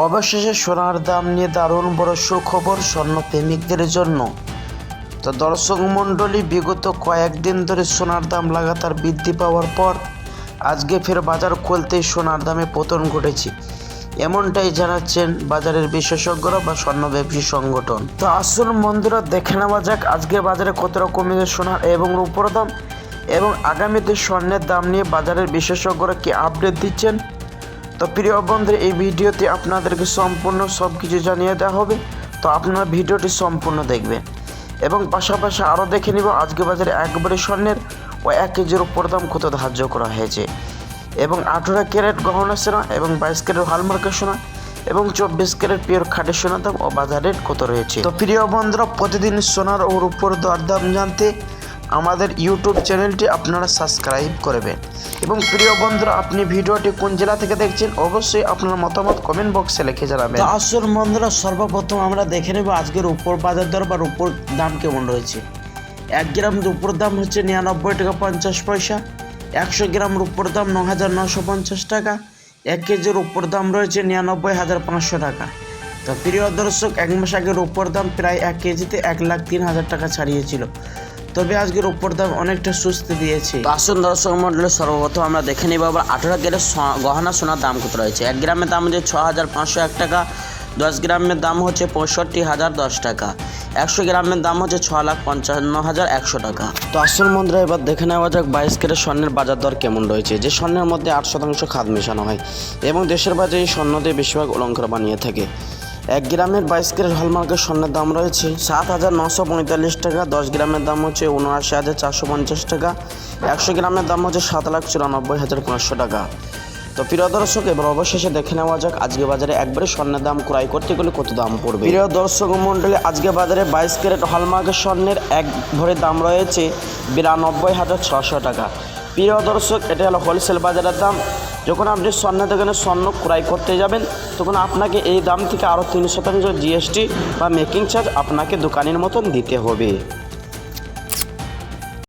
অবশেষে সোনার দাম নিয়ে দারুণ বড় সুখবর স্বর্ণ প্রেমিকদের জন্য। তো দর্শক মণ্ডলী, বিগত কয়েকদিন ধরে সোনার দাম লাগাতার বৃদ্ধি পাওয়ার পর আজকে ফের বাজার খুলতেই সোনার দামে পতন ঘটেছে। এমনটাই জানাচ্ছেন বাজারের বিশেষজ্ঞরা বা স্বর্ণ ব্যবসায়ী সংগঠন। তো আসল বন্ধুরা, দেখে নেওয়া যাক আজকে বাজারে কতটা কমেছে সোনার এবং রূপোর দাম এবং আগামীতে স্বর্ণের দাম নিয়ে বাজারের বিশেষজ্ঞরা কি আপডেট দিচ্ছেন? তো প্রিয় বন্ধুরা, এই ভিডিওতে আপনাদেরকে সম্পূর্ণ সব কিছু জানিয়ে দেওয়া হবে। তো আপনারা ভিডিওটি সম্পূর্ণ দেখবেন। এবং পাশাপাশি আরও দেখে নিব, আজকে বাজারে একবারে স্বর্ণের ও এক কেজির উপর দাম কত ধার্য করা হয়েছে। এবং আঠেরো ক্যারেট গহনা সোনা এবং বাইশ ক্যারেট হলমার্কের সোনা এবং চব্বিশ ক্যারেট পিওর খাটের সোনার দাম ও বাজার রেট কত রয়েছে? তো প্রিয় বন্ধুরা, প্রতিদিন সোনার ও উপর দরদাম জানতে আমাদের ইউটিউব চ্যানেলটি আপনারা সাবস্ক্রাইব করবেন। এবং প্রিয় বন্ধুরা, আপনি ভিডিওটি কোন জেলা থেকে দেখছেন, অবশ্যই আপনার মতামত কমেন্ট বক্সে লিখে জানাবেন। আসল বন্ধুরা, সর্বপ্রথম আমরা দেখে নেব আজকের উপর বাজার দর বা উপর দাম কেমন রয়েছে। এক গ্রাম রূপোর দাম হচ্ছে নিরানব্বই টাকা পঞ্চাশ পয়সা, একশো গ্রাম রূপোর দাম ন হাজার নশো পঞ্চাশ টাকা, এক কেজির উপর দাম রয়েছে নিরানব্বই হাজার পাঁচশো টাকা। তো প্রিয় দর্শক, এক মাস আগের উপর দাম প্রায় এক কেজিতে এক লাখ তিন হাজার টাকা ছাড়িয়েছিল। তবে আজকের উপর দাম অনেকটা সুস্থ দিয়েছে। আসুন দর্শক মন্ডলী সর্বপ্রথম আমরা দেখে নিব আবার আঠারো গ্রামের গহনা সোনার দাম কত রয়েছে। এক গ্রামের দাম হচ্ছে ছ হাজার পাঁচশো এক টাকা দশ গ্রামের দাম হচ্ছে পঁয়ষট্টি হাজার দশ টাকা। একশো গ্রামের দাম হচ্ছে ছ লাখ পঞ্চান্ন হাজার একশো টাকা। তো আসল মন্দিরে এবার দেখে নেওয়া যাক বাইশ ক্যারেট স্বর্ণের বাজার দর কেমন রয়েছে যে স্বর্ণের মধ্যে আট শতাংশ খাদ মেশানো হয় এবং দেশের বাজারে এই স্বর্ণ দিয়ে বেশিরভাগ অলঙ্কার বানিয়ে থাকে। এক গ্রামের বাইশ ক্যারেট হলমার্কের স্বর্ণের দাম রয়েছে সাত হাজার নশো পঁয়তাল্লিশ টাকা, দশ গ্রামের দাম হচ্ছে উনআশি হাজার চারশো পঞ্চাশ টাকা, একশো গ্রামের দাম হচ্ছে সাত লাখ চুরানব্বই হাজার পাঁচশো টাকা। তো প্রিয় দর্শক, এবার অবশেষে দেখে নেওয়া যাক আজকে বাজারে একবারে স্বর্ণের দাম ক্রয় করতে গেলে কত দাম পড়বে। প্রিয় দর্শক মণ্ডলী, আজকে বাজারে বাইশ ক্যারেট হলমার্কের স্বর্ণের এক ভরে দাম রয়েছে বিরানব্বই হাজার ছশো টাকা। প্রিয় দর্শক, এটা হলো হোলসেল বাজারের দাম। যখন আপনি স্বর্ণের দোকানে স্বর্ণ ক্রয় করতে যাবেন, তখন আপনাকে এই দাম থেকে আরও তিন শতাংশ জিএসটি বা মেকিং চার্জ আপনাকে দোকানের মতন দিতে হবে।